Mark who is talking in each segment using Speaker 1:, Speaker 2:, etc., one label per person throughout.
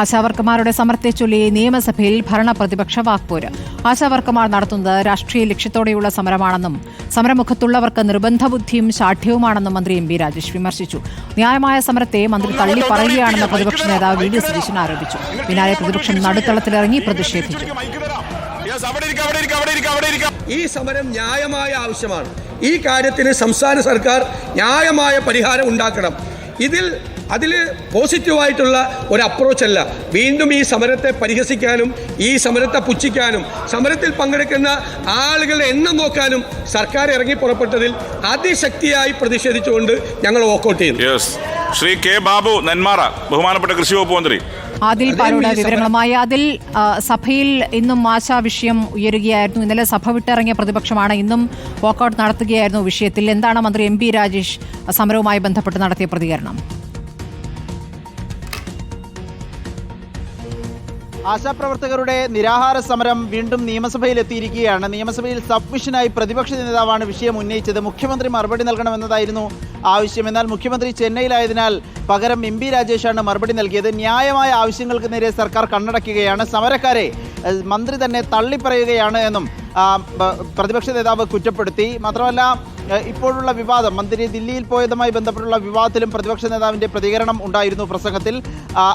Speaker 1: ആശാവർക്കർമാരുടെ സമരത്തെ ചൊല്ലി നിയമസഭയിൽ ഭരണ പ്രതിപക്ഷ വാക്പോര്. ആശാവർക്കർമാർ നടത്തുന്നത് രാഷ്ട്രീയ ലക്ഷ്യത്തോടെയുള്ള സമരമാണെന്നും സമരമുഖത്തുള്ളവർക്ക് നിർബന്ധബുദ്ധിയും ശാഠ്യവുമാണെന്നും മന്ത്രി എം രാജേഷ് വിമർശിച്ചു. ന്യായമായ സമരത്തെ മന്ത്രി തള്ളി പറയുകയാണെന്ന് പ്രതിപക്ഷ നേതാവ് വി ഡി സതീശൻ ആരോപിച്ചു. പിന്നാലെ പ്രതിപക്ഷം നടുത്തളത്തിലിറങ്ങി പ്രതിഷേധിച്ചു.
Speaker 2: ഈ സമരം ന്യായമായ ആവശ്യമാണ്. ഈ കാര്യത്തിന് സംസ്ഥാന സർക്കാർ ന്യായമായ പരിഹാരം ഉണ്ടാക്കണം. ഇതിൽ അതിൽ പോസിറ്റീവായിട്ടുള്ള ഒരു അപ്രോച്ച് അല്ല. വീണ്ടും ഈ സമരത്തെ പരിഹസിക്കാനും ഈ സമരത്തെ പുച്ഛിക്കാനും സമരത്തിൽ പങ്കെടുക്കുന്ന ആളുകളുടെ എണ്ണം നോക്കാനും സർക്കാർ ഇറങ്ങി പുറപ്പെട്ടതിൽ അതിശക്തിയായി പ്രതിഷേധിച്ചുകൊണ്ട് ഞങ്ങൾ വോക്കൗട്ട്
Speaker 3: ചെയ്തു. ശ്രീ കെ ബാബു നെന്മാറ ബഹുമാനപ്പെട്ട കൃഷി വകുപ്പ് മന്ത്രി.
Speaker 1: അതിൽ
Speaker 2: അതേ
Speaker 1: പാലോട് വിവരങ്ങളുമായി. അതിൽ സഭയിൽ ഇന്നും ആശാ വിഷയം ഉയരുകയായിരുന്നു. ഇന്നലെ സഭ വിട്ടിറങ്ങിയ പ്രതിപക്ഷമാണ് ഇന്നും വാക്കൌട്ട് നടത്തുകയായിരുന്നു വിഷയത്തിൽ. എന്താണ് മന്ത്രി എം പി രാജേഷ് സമരവുമായി ബന്ധപ്പെട്ട് നടത്തിയ പ്രതികരണം?
Speaker 4: ആശാപ്രവർത്തകരുടെ നിരാഹാര സമരം വീണ്ടും നിയമസഭയിൽ എത്തിയിരിക്കുകയാണ് നിയമസഭയിൽ സബ്മിഷനായി പ്രതിപക്ഷ നേതാവാണ് വിഷയം ഉന്നയിച്ചത്. മുഖ്യമന്ത്രി മറുപടി നൽകണമെന്നതായിരുന്നു ആവശ്യം. എന്നാൽ മുഖ്യമന്ത്രി ചെന്നൈയിലായതിനാൽ പകരം എം പി രാജേഷാണ് മറുപടി നൽകിയത്. ന്യായമായ ആവശ്യങ്ങൾക്ക് നേരെ സർക്കാർ കണ്ണടക്കുകയാണ് സമരക്കാരെ മന്ത്രി തന്നെ തള്ളിപ്പറയുകയാണ് എന്നും പ്രതിപക്ഷ നേതാവ് കുറ്റപ്പെടുത്തി. മാത്രമല്ല ഇപ്പോഴുള്ള വിവാദം മന്ത്രി ദില്ലിയിൽ പോയതുമായി ബന്ധപ്പെട്ടുള്ള വിവാദത്തിലും പ്രതിപക്ഷ നേതാവിന്റെ പ്രതികരണം ഉണ്ടായിരുന്നു പ്രസംഗത്തിൽ.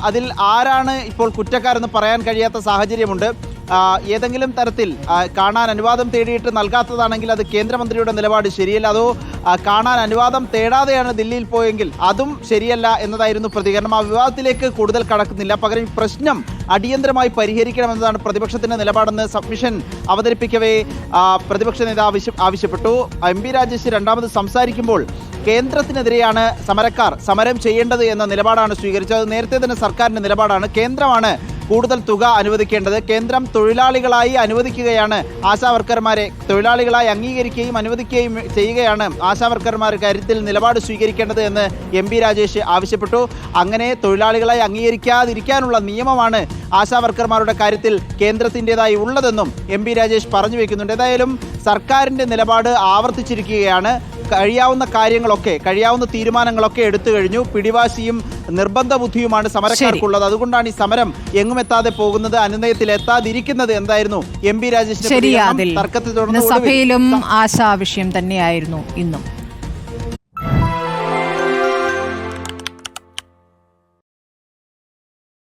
Speaker 4: അതിൽ ആരാണ് ഇപ്പോൾ കുറ്റക്കാരെന്ന് പറയാൻ കഴിയാത്ത സാഹചര്യമുണ്ട്. ഏതെങ്കിലും തരത്തിൽ കാണാൻ അനുവാദം തേടിയിട്ട് നൽകാത്തതാണെങ്കിൽ അത് കേന്ദ്രമന്ത്രിയുടെ നിലപാട് ശരിയല്ല. അതോ കാണാൻ അനുവാദം തേടാതെയാണ് ദില്ലിയിൽ പോയെങ്കിൽ അതും ശരിയല്ല എന്നതായിരുന്നു പ്രതികരണം. ആ വിവാദത്തിലേക്ക് കൂടുതൽ കടക്കുന്നില്ല. പകരം പ്രശ്നം അടിയന്തരമായി പരിഹരിക്കണമെന്നതാണ് പ്രതിപക്ഷത്തിന്റെ നിലപാടെന്ന് സബ്മിഷൻ അവതരിപ്പിക്കവേ പ്രതിപക്ഷ നേതാവ് ആവശ്യപ്പെട്ടു. എം പി രാജേഷ് രണ്ടാമത് സംസാരിക്കുമ്പോൾ കേന്ദ്രത്തിനെതിരെയാണ് സമരക്കാർ സമരം ചെയ്യേണ്ടത് എന്ന നിലപാടാണ് സ്വീകരിച്ചത്. നേരത്തെ തന്നെ സർക്കാരിന്റെ നിലപാടാണ്. കേന്ദ്രമാണ് കൂടുതൽ തുക അനുവദിക്കേണ്ടത് കേന്ദ്രം തൊഴിലാളികളായി അനുവദിക്കുകയാണ്. ആശാ വർക്കർമാരെ തൊഴിലാളികളായി അംഗീകരിക്കുകയും അനുവദിക്കുകയും ചെയ്യുകയാണ് ആശാ വർക്കർമാർ കാര്യത്തിൽ നിലപാട് സ്വീകരിക്കേണ്ടത് എന്ന് എം പി രാജേഷ് ആവശ്യപ്പെട്ടു. അങ്ങനെ തൊഴിലാളികളായി അംഗീകരിക്കാതിരിക്കാനുള്ള നിയമമാണ് ആശാ വർക്കർമാരുടെ കാര്യത്തിൽ കേന്ദ്രത്തിന്റെതായി ഉള്ളതെന്നും എം രാജേഷ് പറഞ്ഞു വയ്ക്കുന്നുണ്ട് ഏതായാലും സർക്കാരിന്റെ നിലപാട് ആവർത്തിച്ചിരിക്കുകയാണ്. കഴിയാവുന്ന കാര്യങ്ങളൊക്കെ കഴിയാവുന്ന തീരുമാനങ്ങളൊക്കെ എടുത്തു കഴിഞ്ഞു. പിടിവാശിയും നിർബന്ധ ബുദ്ധിയുമാണ് സമരക്കാർക്കുള്ളത് അതുകൊണ്ടാണ് ഈ സമരം എങ്ങും എത്താതെ പോകുന്നത് അനുനയത്തിൽ എത്താതിരിക്കുന്നത് എന്തായിരുന്നു എം പി രാജേഷിന്റെ
Speaker 1: തർക്കത്തിൽ
Speaker 4: തുടർന്ന്
Speaker 1: സഭയിലും ആശാ വിഷയം തന്നെയായിരുന്നു ഇന്നും.